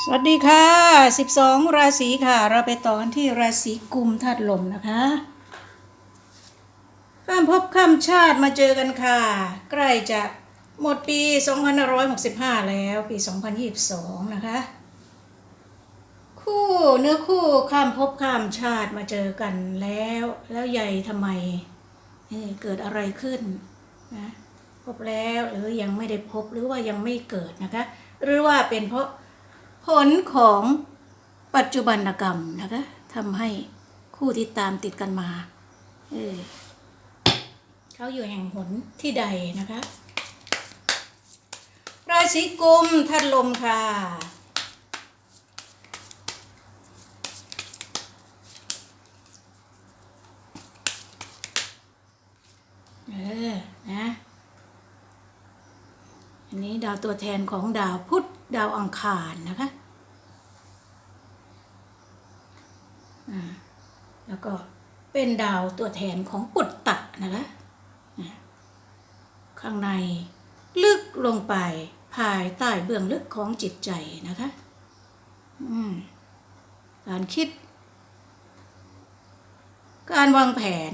สวัสดีค่ะ 12 ราศีค่ะ เราไปต่อกันที่ราศีกุมธาตุลมนะคะ ข้ามภพข้ามชาติมาเจอกันค่ะ ใกล้จะหมดปี 2565 แล้วปี 2022 นะคะ คู่เนื้อคู่ข้ามภพข้ามชาติมาเจอกันแล้ว แล้วใหญ่ทำไมเเกิดอะไรขึ้นนะพบแล้วหรือยังไม่ได้พบหรือว่ายังไม่เกิดนะคะ หรือว่าเป็นเพราะ ผลของปัจจุบันกรรมนะคะทำให้คู่ที่ตามติดกันมา เออเขาอยู่แห่งหนที่ใดนะคะ ราศีกุมท่านลมค่ะ เออ นะ นี้ดาวตัวแทนของดาวพุธดาวอังคารนะคะแล้วก็เป็นดาวตัวแทนของปุตตะนะคะข้างในลึกลงไปภายใต้เบื้องลึกของจิตใจนะคะการคิด การวางแผน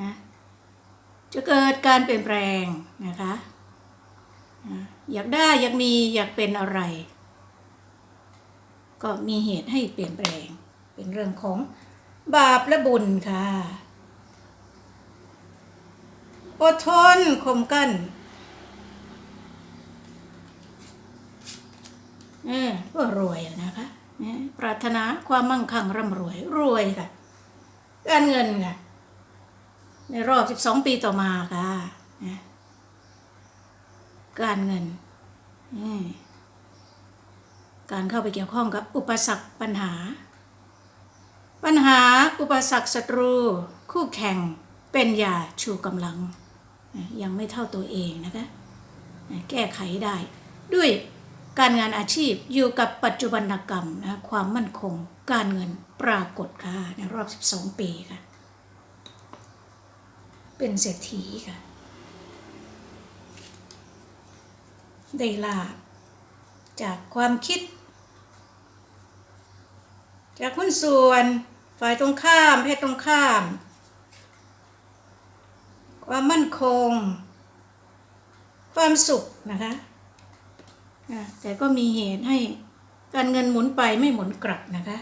นะจะเกิดการเปลี่ยนแปลงนะคะ อยากได้อยากมีอยากเป็นอะไร ก็มีเหตุให้เปลี่ยนแปลง เป็นเรื่องของบาปและบุญค่ะอดทนข่มกั้นเออก็รวยนะคะนี่ปรารถนาความมั่งคั่งร่ำรวย รวยค่ะการเงินค่ะ ในรอบ 12 ปีต่อมาค่ะ การเงิน การเข้าไปเกี่ยวข้องกับอุปสรรคปัญหา ปัญหาอุปสรรคศัตรู คู่แข่งเป็นยาชูกำลัง ยังไม่เท่าตัวเองนะคะแก้ไขได้ ด้วยการงานอาชีพอยู่กับปัจจุบันกรรมนะความมั่นคง การเงินปรากฏค่ะในรอบ 12 ปีค่ะ เป็นเศรษฐีค่ะ ได้ลาบจากความคิด จากหุ้นส่วนฝ่ายตรงข้ามเพศตรงข้าม ความมั่นคง ความสุขนะคะแต่ก็มีเหตุให้การเงินหมุนไปไม่หมุนกลับนะคะ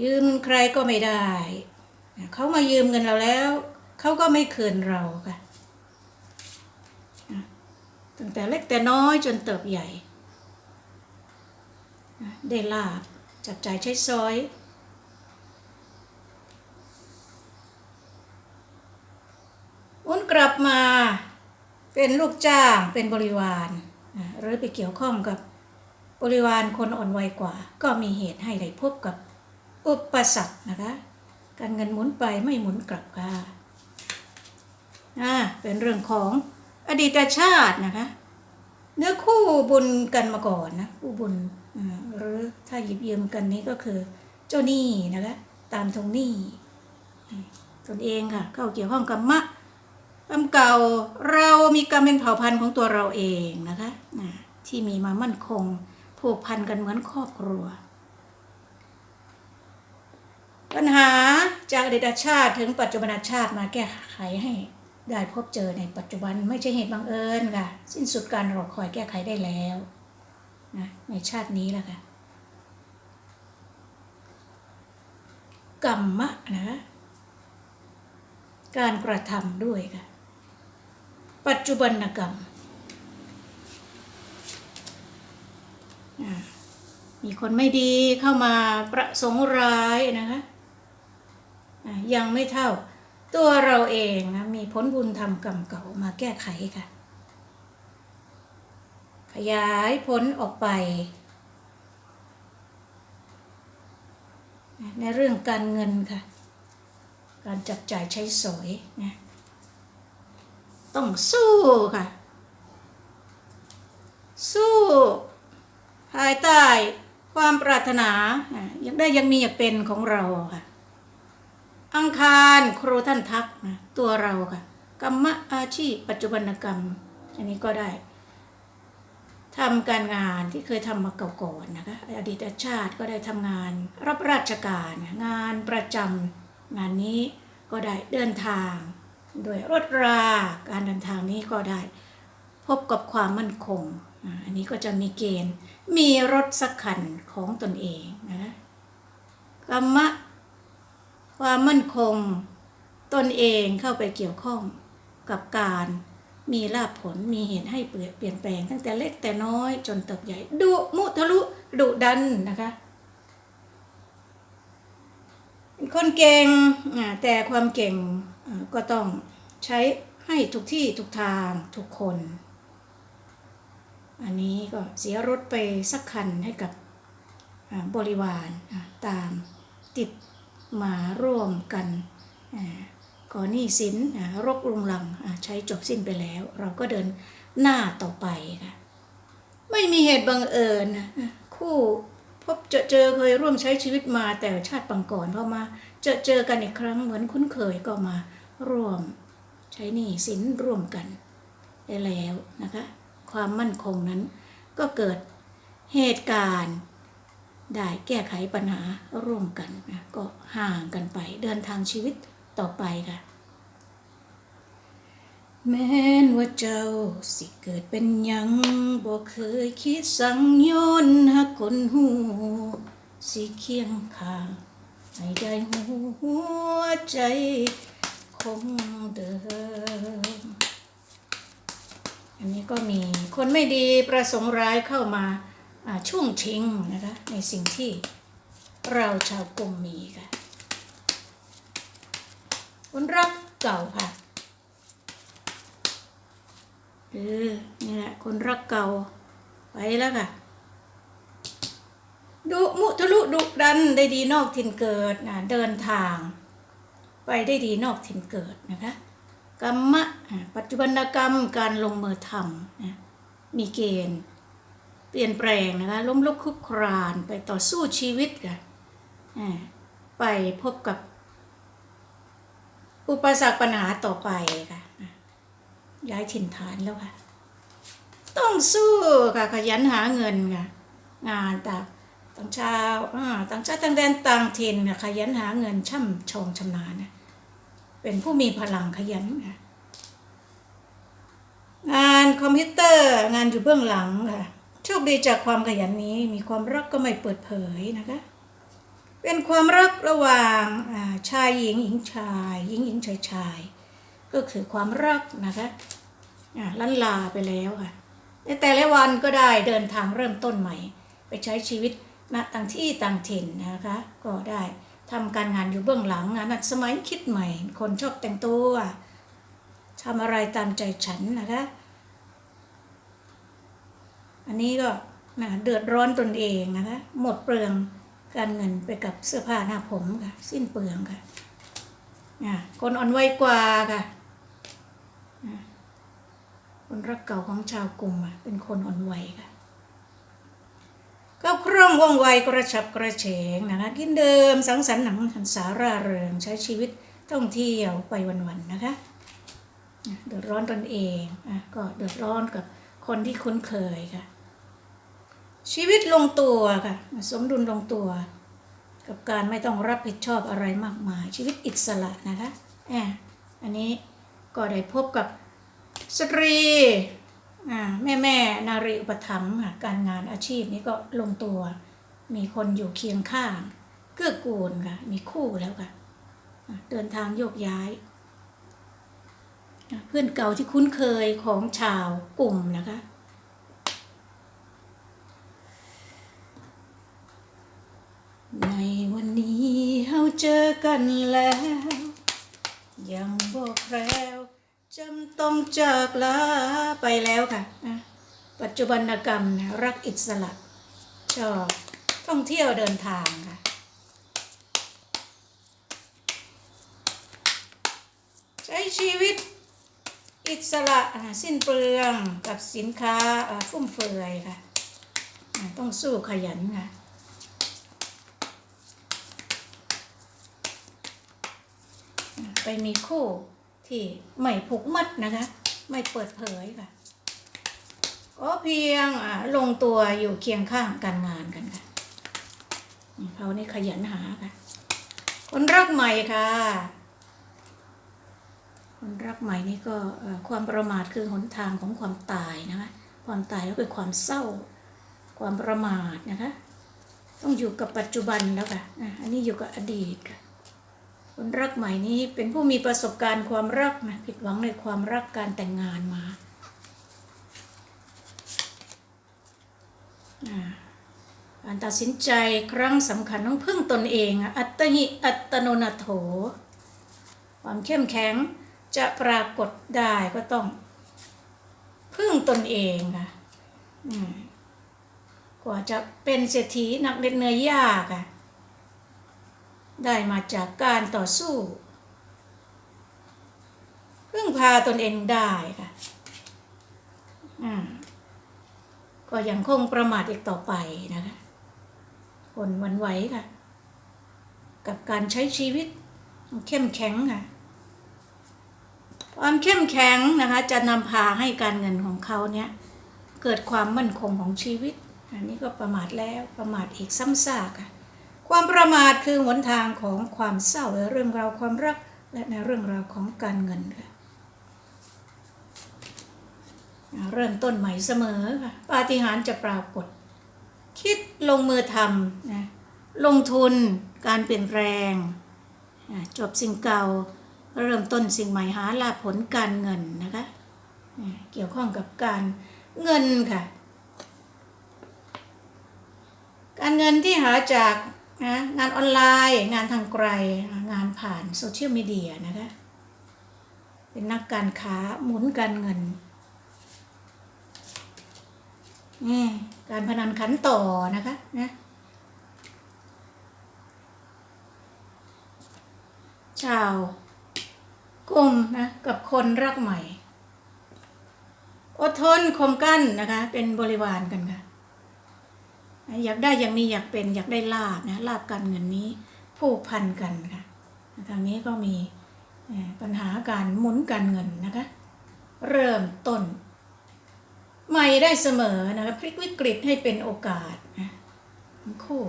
ยืมใครก็ไม่ได้ เขามายืมเงินเราแล้ว เขาก็ไม่คืนเราค่ะ ตั้งแต่เล็กแต่น้อยจนเติบใหญ่ ได้ลาบจับจ่ายใช้สอย อุ้นกลับมาเป็นลูกจ้างเป็นบริวาร หรือไปเกี่ยวข้องกับบริวารคนอ่อนวัยกว่า ก็มีเหตุให้ได้พบกับอุปสรรคนะคะ การเงินหมุนไปไม่หมุนกลับค่ะอ่าเป็นเรื่องของ อดีตชาตินะคะ เนื้อคู่บุญกันมาก่อนนะคู่บุญหรือถ้าหยิบยืมกันนี้ก็คือเจ้าหนี้นะคะตามทงหนี้ตนเองค่ะเข้าเกี่ยวข้องกับมะกรรมเก่าเรามีกรรมเป็นเผ่าพันธุ์ของตัวเราเองนะคะที่มีมามั่นคงผูกพันกันเหมือนครอบครัว ปัญหาจากอดีตชาติถึงปัจจุบันชาติมาแก้ไขให้ ได้พบเจอในปัจจุบันไม่ใช่เหตุบังเอิญค่ะ สิ้นสุดการรอคอยแก้ไขได้แล้วนะในชาตินี้แหละค่ะกรรมะนะการกระทำด้วยค่ะ ปัจจุบันกรรม มีคนไม่ดีเข้ามาประสงค์ร้ายนะคะยังไม่เท่า ตัวเราเองนะมีผลบุญทำกรรมเก่ามาแก้ไขค่ะ ขยายผลออกไป ในเรื่องการเงินค่ะ การจับจ่ายใช้สอยนะต้องสู้ค่ะ สู้ ภายใต้ความปรารถนาอะยังได้ยังมีอยากเป็นของเราค่ะ อังคารครูท่านทักนะตัวเราค่ะ กรรมอาชีพปัจจุบันกรรม อันนี้ก็ได้ทำการงานที่เคยทำมาเก่าๆนนะคะอดีตชาติก็ได้ทำงาน รับราชการงานประจำงานนี้ก็ได้เดินทาง โดยรถราการเดินทางนี้ก็ได้ พบกับความมั่นคง อันนี้ก็จะมีเกณฑ์มีรถสักคันของตนเองนะกรรมะ ความมั่นคง ตนเองเข้าไปเกี่ยวข้องกับการมีลาภผลมีเหตุให้เปลี่ยนเปลี่ยนแปลงตั้งแต่เล็กแต่น้อยจนเติบใหญ่ดุมุทะลุดุดันนะคะเป็นคนเก่งแต่ความเก่งก็ต้องใช้ให้ทุกที่ทุกทางทุกคน อันนี้ก็เสียรถไปสักคันให้กับบริวารตามติด มาร่วมกันก่อนหนี้สินรกรุงรังใช้จบสิ้นไปแล้ว เราก็เดินหน้าต่อไปค่ะไม่มีเหตุบังเอิญคู่พบเจอเจอเคยร่วมใช้ชีวิตมาแต่ชาติปังก่อนพอมาเจอเจอกันอีกครั้งเหมือนคุ้นเคยก็มาร่วมใช้หนี้สินร่วมกันได้แล้วนะคะ ความมั่นคงนั้นก็เกิดเหตุการณ์ ได้แก้ไขปัญหาร่วมกันนะก็ห่างกันไปเดินทางชีวิตต่อไปค่ะ แม้นว่าเจ้าสิเกิดเป็นยังบ่เคยคิดสังโยนหักคนหูสิเคียงข้างให้ได้หัวใจคงเดิม อันนี้ก็มีคนไม่ดีประสงค์ร้ายเข้ามา ช่วงชิงนะคะ ในสิ่งที่เราชาวกรุงมีค่ะคนรักเก่าค่ะเออนี่แหละคนรักเก่าไปแล้วค่ะดุมุทะลุดุดันได้ดีนอกถิ่นเกิดนะเดินทาง ไปได้ดีนอกถิ่นเกิดนะคะกรรมะปัจจุบันกรรมการลงมือทำนะมีเกณฑ์ เปลี่ยนแปลงนะคะล้มลุกคลุกครานไปต่อสู้ชีวิตค่ะไปพบกับ อุปสรรคปัญหาต่อไปค่ะย้ายถิ่นฐานแล้วค่ะ ต้องสู้ค่ะขยันหาเงินค่ะงานต่างต่างชาวอ่าต่างชาติต่างแดนต่างถิ่นค่ะขยันหาเงินช่ำชองชำนาญเป็นผู้มีพลังขยันค่ะงานคอมพิวเตอร์งานอยู่เบื้องหลังค่ะ โชคดีจากความขยันนี้มีความรักก็ไม่เปิดเผยนะคะ เป็นความรักระหว่างชายหญิงหญิงชายหญิงหญิงชายชายก็คือความรักนะคะลันลาไปแล้วค่ะในแต่ละวันก็ได้เดินทางเริ่มต้นใหม่ ไปใช้ชีวิตณต่างที่ต่างถิ่นนะคะ ก็ได้ทำการงานอยู่เบื้องหลังงานนัดสมัยคิดใหม่ คนชอบแต่งตัวทำอะไรตามใจฉันนะคะ อันนี้ก็นะเดือดร้อนตนเองนะคะหมดเปลืองการเงินไปกับเสื้อผ้าหน้าผมค่ะ สิ้นเปลืองค่ะคนอ่อนวัยกว่าค่ะคนรักเก่าของชาวกรุงอะเป็นคนอ่อนวัยค่ะก็คล่องว่องไวกระฉับกระเฉงนะคะกินเดิมสังสรรค์หนังหันสาร่าเริงใช้ชีวิตท่องเที่ยวไปวันๆนะคะเดือดร้อนตนเองอะก็เดือดร้อนกับคนที่คุ้นเคยค่ะ ชีวิตลงตัวค่ะสมดุลลงตัว กับการไม่ต้องรับผิดชอบอะไรมากมาย ชีวิตอิสระนะคะแอบอันนี้ก็ได้พบกับสตรีอ่าแม่แม่นารีอุปถัมภ์การงานอาชีพนี้ก็ลงตัว มีคนอยู่เคียงข้าง เกื้อกูลค่ะ มีคู่แล้วค่ะอะเดินทางโยกย้าย เพื่อนเก่าที่คุ้นเคยของชาวกลุ่มนะคะ ในวันนี้เฮาเจอกันแล้ว ยังบอกแล้วจำต้องจากลาไปแล้วค่ะนะปัจจุบันกรรมนะรักอิสระชอบท่องเที่ยวเดินทางค่ะใช้ชีวิตอิสระสิ้นเปลืองกับสินค้าฟุ่มเฟือยค่ะ ต้องสู้ขยันค่ะ อ่า ไปมีคู่ที่ไม่ผูกมัดนะคะ ไม่เปิดเผยค่ะ ก็เพียงลงตัวอยู่เคียงข้างการงานกันค่ะเขานี่ขยันหาค่ะ คนรักใหม่ค่ะ คนรักใหม่นี่ก็ความประมาทคือหนทางของความตายนะคะความตายก็คือความเศร้า ความประมาทนะคะ ต้องอยู่กับปัจจุบันแล้วค่ะอันนี้อยู่กับอดีตค่ะ คนรักใหม่นี้เป็นผู้มีประสบการณ์ความรักนะผิดหวังในความรักการแต่งงานมาการตัดสินใจครั้งสำคัญต้องพึ่งตนเองอัตหิอัตโนนาโถ ความเข้มแข็งจะปรากฏได้ก็ต้องพึ่งตนเองค่ะกว่าจะเป็นเศรษฐีหนักเด็ดเนื่อยยากอะ ได้มาจากการต่อสู้พึ่งพาตนเองได้ค่ะอ่าก็ยังคงประมาทอีกต่อไปนะคะคนวันไหวค่ะ กับการใช้ชีวิตเข้มแข็งค่ะ ความเข้มแข็งนะคะ จะนำพาให้การเงินของเขาเนี่ย เกิดความมั่นคงของชีวิต อันนี้ก็ประมาทแล้วประมาทอีกซ้ำซากค่ะ ความประมาทคือหนทางของความเศร้าในเรื่องราวความรักและในเรื่องราวของการเงินค่ะเริ่มต้นใหม่เสมอค่ะปาฏิหาริย์จะปรากฏ คิดลงมือทำนะลงทุนการเปลี่ยนแปลงจบสิ่งเก่า เริ่มต้นสิ่งใหม่หาลาผลการเงินนะคะเกี่ยวข้องกับการเงินค่ะ การเงินที่หาจาก นะงานออนไลน์งานทางไกลงานผ่านโซเชียลมีเดียนะคะเป็นนักการค้าหมุนการเงินนี่การพนันขันต่อนะคะนะชาวกลุ่มนะกับคนรักใหม่ อดทนคมกั้นนะคะ เป็นบริวารกันค่ะ อยากได้อยากมีอยากเป็นอยากได้ลาบนะลาบการเงินนี้ผูกพันกันค่ะทางนี้ก็มีปัญหาการหมุนการเงินนะคะ เริ่มต้น ใหม่ได้เสมอนะคะพลิกวิกฤตให้เป็นโอกาสนะคู่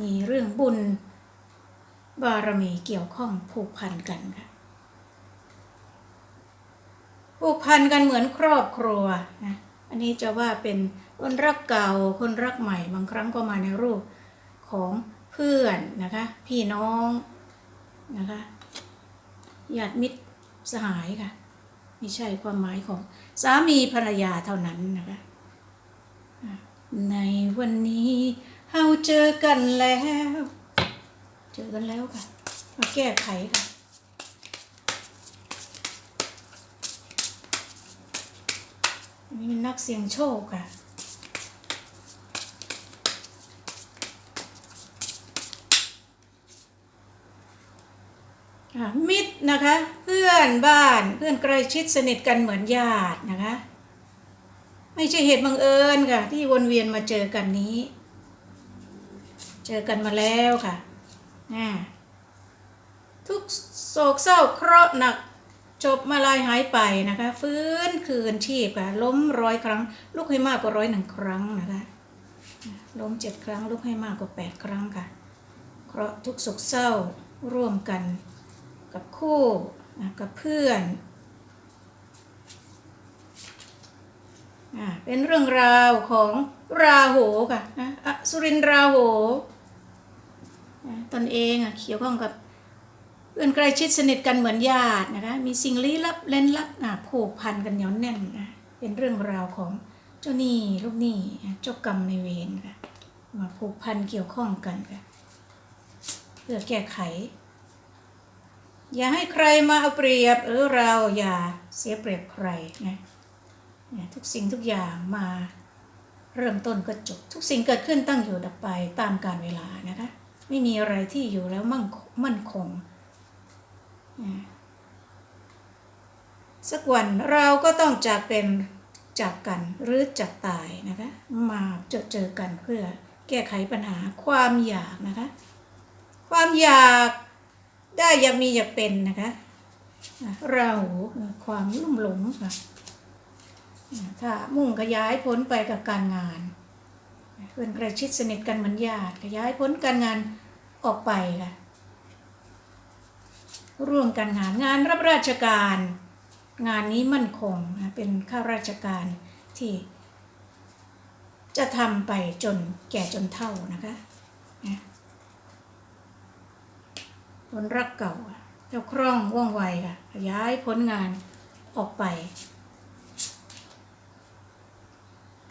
มีเรื่องบุญบารมีเกี่ยวข้องผูกพันกันค่ะผูกพันกันเหมือนครอบครัวนะอันนี้จะว่าเป็น คนรักเก่าคนรักใหม่บางครั้งก็มาในรูปของเพื่อนนะคะ พี่น้องนะคะญาติมิตรสหายค่ะไม่ใช่ความหมายของสามีภรรยาเท่านั้นนะคะในวันนี้เราเจอกันแล้ว เจอกันแล้วค่ะ มาแก้ไขค่ะอันนี้เป็นนักเสี่ยงโชคค่ะ มิตรนะคะ เพื่อนบ้านเพื่อนใกล้ชิดสนิทกันเหมือนญาตินะคะ ไม่ใช่เหตุบังเอิญค่ะ ที่วนเวียนมาเจอกันนี้ เจอกันมาแล้วค่ะทุกโศกเศร้าเคราะห์หนักจบมาลายหายไปนะคะ ฟื้นคืนชีพค่ะล้มร้อยครั้ง ลุกให้มากกว่าร้อยหนึ่งครั้งนะคะล้มเจ็ดครั้งลุกให้มากกว่าแปดครั้งค่ะ เคราะห์ทุกโศกเศร้าร่วมกัน กับคู่กับเพื่อนเป็นเรื่องราวของราโหค่ะนะสุรินทร์ราโหนะตนเองอะเกี่ยวข้องกับเพื่อนใกล้ชิดสนิทกันเหมือนญาตินะคะมีสิ่งลี้ลับเล่นลับอะผูกพันกันเหนียวแน่นนะเป็นเรื่องราวของเจ้าหนี้ลูกหนี้อ่เจ้ากรรมในเวรค่ะมาผูกพันเกี่ยวข้องกันค่ะเพื่อแก้ไข อย่าให้ใครมาเอาเปรียบหรือเราอย่าเสียเปรียบใครนะเนี่ยทุกสิ่งทุกอย่างมาเริ่มต้นก็จบ ทุกสิ่งเกิดขึ้นตั้งอยู่ดับไปตามกาลเวลานะคะไม่มีอะไรที่อยู่แล้วมั่งมั่นคง สักวันเราก็ต้องจากเป็นจากกันหรือจากตายนะคะมาเจอเจอกันเพื่อแก้ไขปัญหาความอยากนะคะ ความอยาก ได้อยากมีอยากเป็นนะคะอะเราความลุ่มหลงค่ะถ้ามุ่งขยายผลไปกับการงาน เพื่อนใกล้ชิดสนิทกันเหมือนญาติขยายผลการงานออกไปค่ะร่วมกันงานงานรับราชการ งานนี้มั่นคงเป็นข้าราชการที่ จะทำไปจนแก่จนเท่านะคะ นะคนรักเก่า เจ้าคร่องว่องไวค่ะ ขยายผลงานออกไป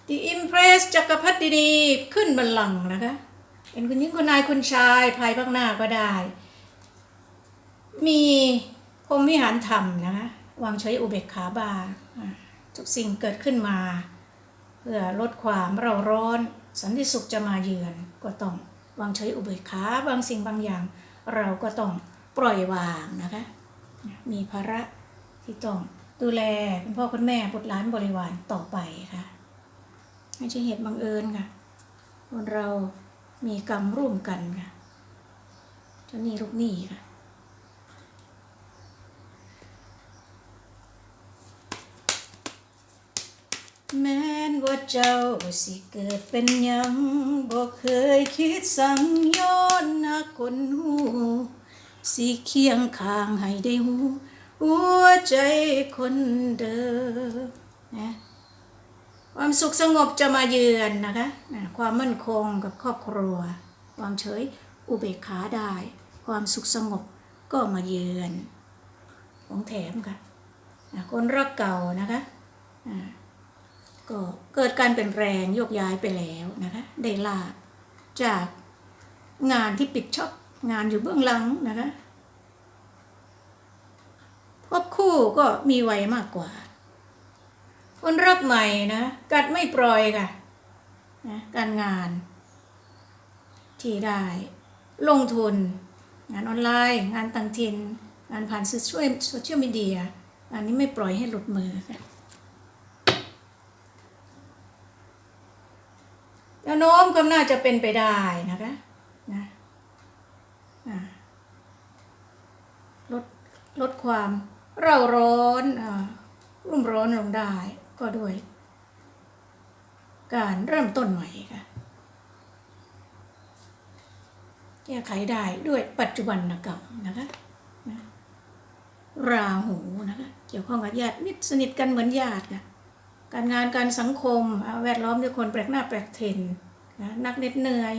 The Impress จักรพรรดิดีขึ้นบัลลังก์นะคะ เป็นคุณหญิงคุณนายคุณชายภายภาคหน้าก็ได้ มีพรหมวิหารธรรมนะคะวางเฉยอุเบกขาบาทุกสิ่งเกิดขึ้นมา เพื่อลดความเราร้อน สันติสุขจะมาเยือนก็ต้องวางเฉยอุเบกขาบางสิ่งบางอย่าง เราก็ต้องปล่อยวางนะคะ มีภาระที่ต้องดูแลคุณพ่อคุณแม่บุตรหลานบริวารต่อไปค่ะ ไม่ใช่เหตุบังเอิญค่ะคนเรามีกรรมร่วมกันค่ะเจ้าหนี้ลูกหนี้ค่ะแม้นว่าเจ้าสิเกิดเป็นยังบ่เคยคิดสั่งย้อนนักคนหู สิเคียงข้างให้ได้หูหัวใจคนเดิมนะความสุขสงบจะมาเยือนนะคะความมั่นคงกับครอบครัว ควางเฉยอุเบกขาได้ ความสุขสงบก็มาเยือนของแถมค่ะคนรักเก่านะคะก็เกิดการเปลี่ยนแปลงโยกย้ายไปแล้วนะคะได้ลาจากงานที่ปิดช็อป งานอยู่เบื้องหลังนะคะพบคู่ก็มีวัยมากกว่า คนรักใหม่นะ กัดไม่ปล่อยค่ะนะการงาน ที่ได้ ลงทุน งานออนไลน์ งานต่างถิ่นงานผ่านโซเชียลโซเชียลมีเดียอันนี้ไม่ปล่อยให้หลุดมือค่ะแนวโน้มก็น่าจะเป็นไปได้นะคะอ่าลด ลดความเร่าร้อนอรุ่มร้อนลงได้ก็ด้วย การเริ่มต้นใหม่ค่ะแก้ไขได้ด้วยปัจจุบันกรรมนะคะราหูนะคะเกี่ยวข้องกับญาติมิตรสนิทกันเหมือนญาติค่ะการงานการสังคมแวดล้อมด้วยคนแปลกหน้าแปลกถิ่นนะนักเน็ดเหนื่อย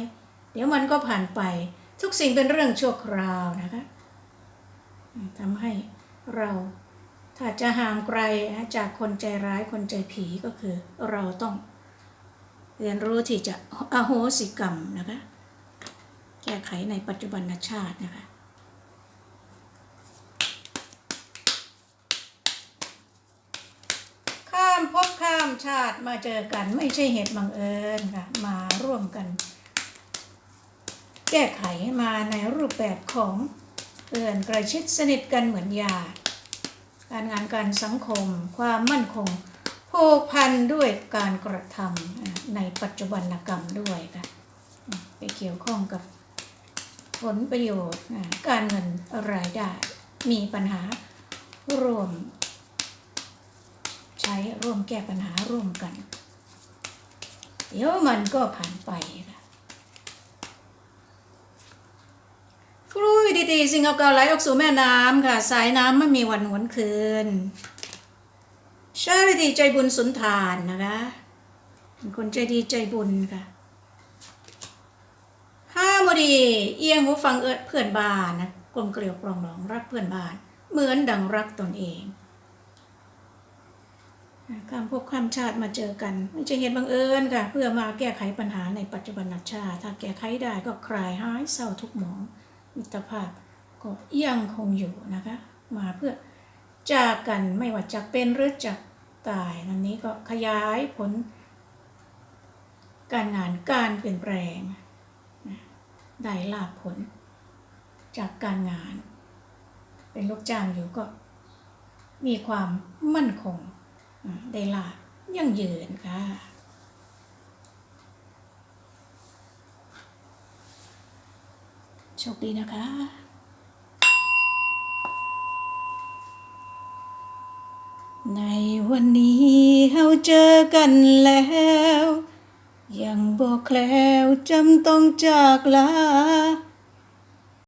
เดี๋ยวมันก็ผ่านไปทุกสิ่งเป็นเรื่องชั่วคราวนะคะ ทำให้เราถ้าจะห่างไกลจากคนใจร้ายคนใจผีก็คือเราต้อง เรียนรู้ที่จะอโหสิกรรมนะคะแก้ไขในปัจจุบันชาตินะคะข้ามภพข้ามชาติมาเจอกันไม่ใช่เหตุบังเอิญค่ะ มาร่วมกัน แก้ไขมาในรูปแบบของ พื่อนใกล้ชิดสนิทกันเหมือนญาติการงานการสังคม ความมั่นคงผูกพันด้วยการกระทำอ่าในปัจจุบันกรรมด้วยค่ะไปเกี่ยวข้องกับผลประโยชน์การเงินรายได้ มีปัญหาร่วม ใช้ร่วมแก้ปัญหาร่วมกัน เดี๋ยวมันก็ผ่านไปค่ะ ฟลุยดีๆสิ่งเก่าๆไหลออกสู่แม่น้ำค่ะ สายน้ำไม่มีวันหวนคืนชาริตีใจบุญสุนทานนะคะเป็นคนใจดีใจบุญค่ะห้ามดี เอียงหูฟังเอิดเพื่อนบ้านนะกลมเกลียวปรองดองรักเพื่อนบ้าน เหมือนดังรักตนเองการพบข้ามชาติมาเจอกัน ไม่ใช่เหตุบังเอิญค่ะ เพื่อมาแก้ไขปัญหาในปัจจุบันชาติ ถ้าแก้ไขได้ก็คลายหายเศร้าทุกหมอง มิตรภาพก็ยังคงอยู่นะคะ มาเพื่อจากกันไม่ว่าจะเป็นหรือจะตายนันนี้ก็ขยายผล การงานการเปลี่ยนแปลงได้ลาภผล จากการงาน เป็นลูกจ้างอยู่ก็ มีความมั่นคงได้ลาภยั่งยืนค่ะ โชคดีนะคะในวันนี้เราเจอกันแล้ว ยังบอกแคล้วจำต้องจากลา